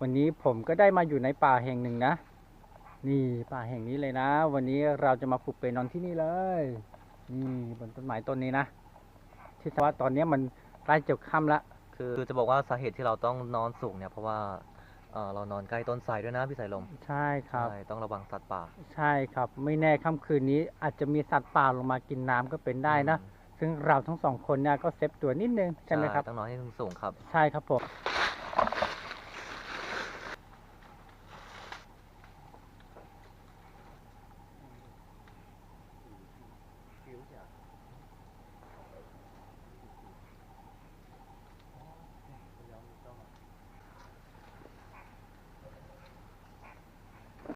วันนี้ผมก็ได้มาอยู่ในป่าแห่งหนึ่งนะ นี่ป่าแห่งนี้เลยนะ วันนี้เราจะมาปลุกเปนอนที่นี่เลย นี่บนต้นไม้ต้นนี้นะ ที่ว่าตอนนี้มันใกล้จะค่ำละ คือจะบอกว่าสาเหตุที่เราต้องนอนสูงเนี่ยเพราะว่าเอ่อเรานอนใกล้ต้นไทรด้วยนะพี่สายลมใช่ครับ ใช่ต้องระวังสัตว์ป่า ใช่ครับ ไม่แน่ค่ำคืนนี้อาจจะมีสัตว์ป่าลงมากินน้ำก็เป็นได้นะ ซึ่งเราทั้งสองคนเนี่ยก็เซฟตัวนิดนึงใช่ไหมครับ ต้องนอนให้สูงๆครับ ใช่ครับผม